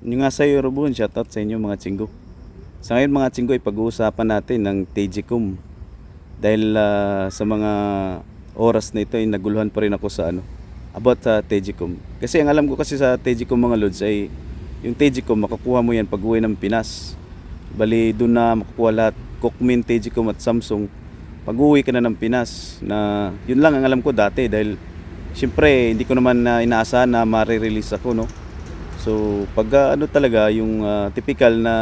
Yung nga sa'yo, Robun, shoutout sa inyo mga chinggo. Sa ngayon mga chinggo, ipag-uusapan natin ng Tejicom. Dahil ah, sa mga oras na ito, ay naguluhan pa rin ako sa ano, about sa Tejicom. Kasi ang alam ko kasi sa Tejicom mga lods ay yung Tejicom, makukuha mo yan pag uwi ng Pinas. Bali, doon na makukuha lahat. Cookmin, Tejicom at Samsung. Pag uwi ka na ng Pinas, na yun lang ang alam ko dati dahil Siyempre, hindi ko naman na inaasahan na ma-release ako, no? So, pag ah, ano talaga, yung ah, typical na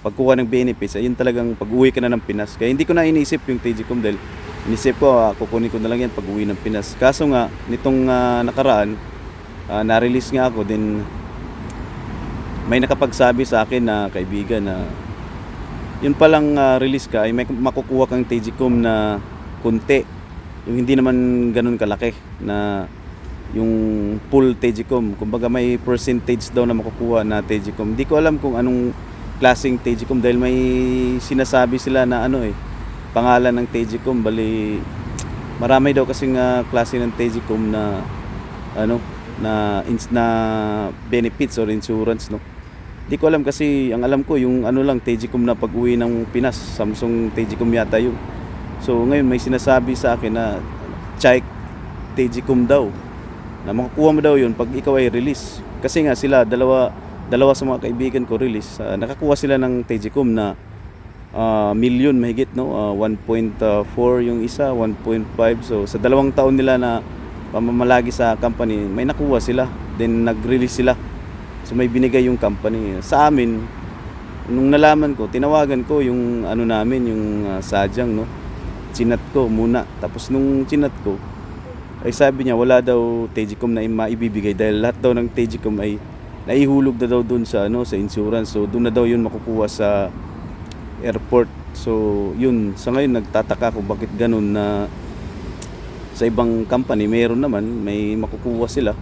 pagkuha ng benefits, ayun talagang pag-uwi ka na ng Pinas. Kaya hindi ko na inisip yung Tejicom dahil inisip ko, ah, kukunin ko na lang yan pag-uwi ng Pinas. Kaso nga, nitong ah, nakaraan, ah, na-release nga ako, then may nakapagsabi sa akin na kaibigan na yun palang ah, release ka ay may makukuha kang Tejicom na kunti yung hindi naman ganun kalaki na yung full Tejicom. Kumbaga may percentage daw na makukuha na Tejicom. Hindi ko alam kung anong klaseng Tejicom dahil may sinasabi sila na ano eh, pangalan ng Tejicom. Bali, marami daw kasing ah, klase ng Tejicom na ano na ins na benefits or insurance no. Hindi ko alam kasi ang alam ko yung ano lang Tejicom na pag-uwi ng Pinas, Samsung Tejicom yata yun. So ngayon may sinasabi sa akin na check Tejicom daw. Na makukuha mo daw yun pag ikaw ay release. Kasi nga sila, dalawa, dalawa sa mga kaibigan ko release. ah, nakakuha sila ng Tejicom na ah, million mahigit, no? Ah, 1.4 yung isa, 1.5. So sa dalawang taon nila na pamamalagi sa company, may nakuha sila. Then nag-release sila. So may binigay yung company. Sa amin, nung nalaman ko, tinawagan ko yung ano namin, yung ah, sadyang, no? Chinat ko muna. Tapos nung chinat ko, ay sabi niya wala daw Tejicom na maibibigay dahil lahat daw ng Tejicom ay naihulog na daw doon sa ano sa insurance. So doon na daw yun makukuha sa airport. So yun, sa ngayon nagtataka ko bakit ganun na sa ibang company meron naman, may makukuha sila.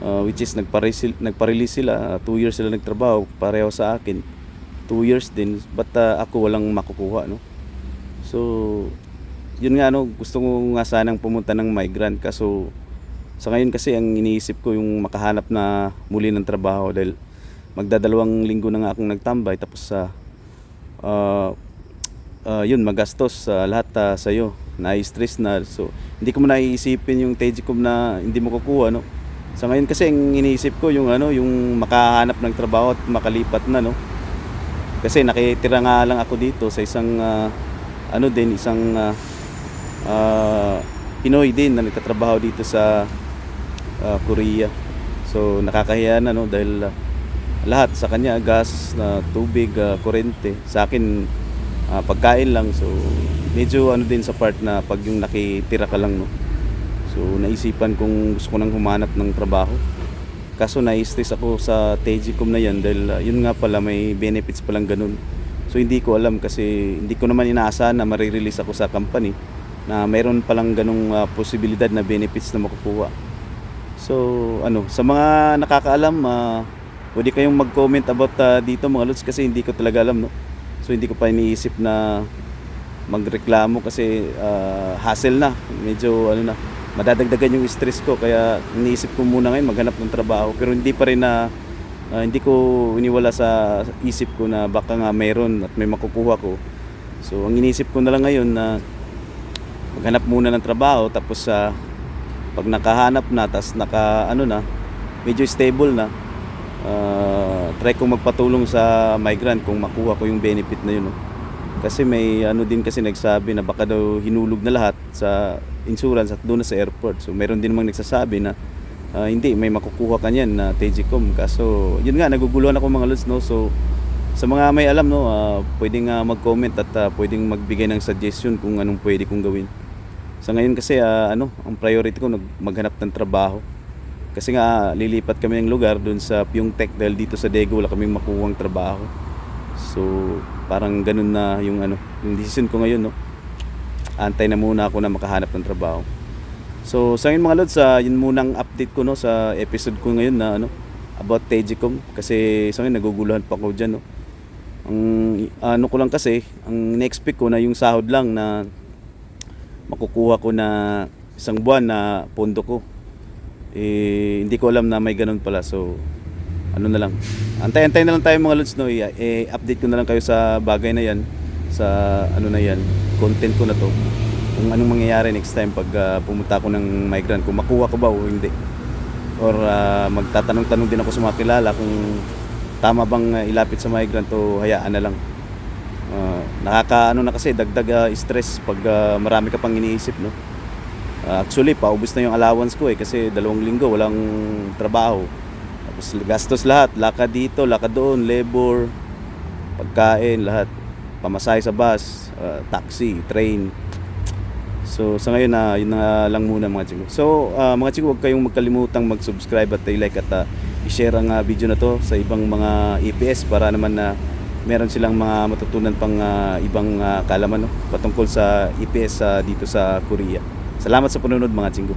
Uh, which is nagpa-release, nagpa-release sila, 2 years sila nagtrabaho, pareho sa akin. 2 years din, but uh, ako walang makukuha, no? So, yun nga no, gusto ko nga sanang pumunta ng migrant. Kaso sa ngayon kasi ang iniisip ko yung makahanap na muli ng trabaho dahil magdadalawang linggo na nga akong nagtambay tapos sa ah, ah, yun magastos sa lahat uh, sa iyo na-stress na. So hindi ko mo naiisipin yung Tejicom na hindi mo kukuha no. Sa ngayon kasi ang iniisip ko yung ano yung makahanap ng trabaho at makalipat na no. Kasi nakitira nga lang ako dito sa isang ah, ano din isang ah, ah, Pinoy din na nagtatrabaho dito sa ah, Korea. So nakakahiya na no dahil ah, lahat sa kanya gas, na tubig, ah, kuryente. Sa akin ah, pagkain lang. So medyo ano din sa part na pag yung nakitira ka lang no. So naisipan kong gusto ko nang humanap ng trabaho. Kaso na-stress ako sa Tejicom na yan dahil ah, yun nga pala may benefits palang ganun. So hindi ko alam kasi hindi ko naman inaasahan na marirelease ako sa company na mayroon palang ganung ah, posibilidad na benefits na makukuha. So ano, sa mga nakakaalam, ah, pwede kayong mag-comment about ah, dito mga lods kasi hindi ko talaga alam no. So hindi ko pa iniisip na magreklamo kasi ah, hassle na. Medyo ano na, madadagdagan yung stress ko kaya iniisip ko muna ngayon maghanap ng trabaho pero hindi pa rin na ah, hindi ko iniwala sa isip ko na baka nga mayroon at may makukuha ko. So ang iniisip ko na lang ngayon na maghanap muna ng trabaho tapos sa pag nakahanap na tas naka ano na medyo stable na ah, try kong magpatulong sa migrant kung makuha ko yung benefit na yun no? kasi may ano din kasi nagsabi na baka daw hinulog na lahat sa insurance at doon na sa airport. So meron din namang nagsasabi na ah, hindi may makukuha ka niyan na Tejicom. Kaso yun nga naguguluhan ako mga lods no? So sa mga may alam no ah, pwedeng ah, mag-comment at ah, pwedeng magbigay ng suggestion kung anong pwede kong gawin sa ngayon kasi ah, ano, ang priority ko nag maghanap ng trabaho. Kasi nga lilipat kami ng lugar doon sa Pyong Tech dahil dito sa Daegu wala kaming makuwang trabaho. So, parang ganun na yung ano, yung decision ko ngayon, no. Antay na muna ako na makahanap ng trabaho. So, sa ngayon mga lods, ah, yun munang update ko no sa episode ko ngayon na ano about Tejicom kasi sa ngayon naguguluhan pa ako diyan, no. Ang ano ko lang kasi, ang next ko na yung sahod lang na makukuha ko na isang buwan na pondo ko. Eh, hindi ko alam na may ganun pala. So, ano na lang. Antay-antay na lang tayo mga lods no. I- I-update ko na lang kayo sa bagay na yan. Sa ano na yan. Content ko na to. Kung anong mangyayari next time pag ah, pumunta ako ng migrant. Kung makuha ko ba o hindi. Or ah, magtatanong-tanong din ako sa mga kilala kung tama bang ah, ilapit sa migrant o hayaan na lang. Ah, nakaka na kasi dagdag ah, stress pag ah, marami ka pang iniisip no. Ah, actually paubos na yung allowance ko eh kasi dalawang linggo walang trabaho. Tapos gastos lahat, lakad dito, lakad doon, labor, pagkain, lahat. Pamasahe sa bus, ah, taxi, train. So sa ngayon na yun na lang muna mga chigo. So ah, mga chigo, huwag kayong magkalimutang mag-subscribe at i-like at ah, i-share ang ah, video na to sa ibang mga EPS para naman na meron silang mga matutunan pang ah, ibang ah, kalaman no, patungkol sa EPS ah, dito sa Korea. Salamat sa panonood mga chinggo.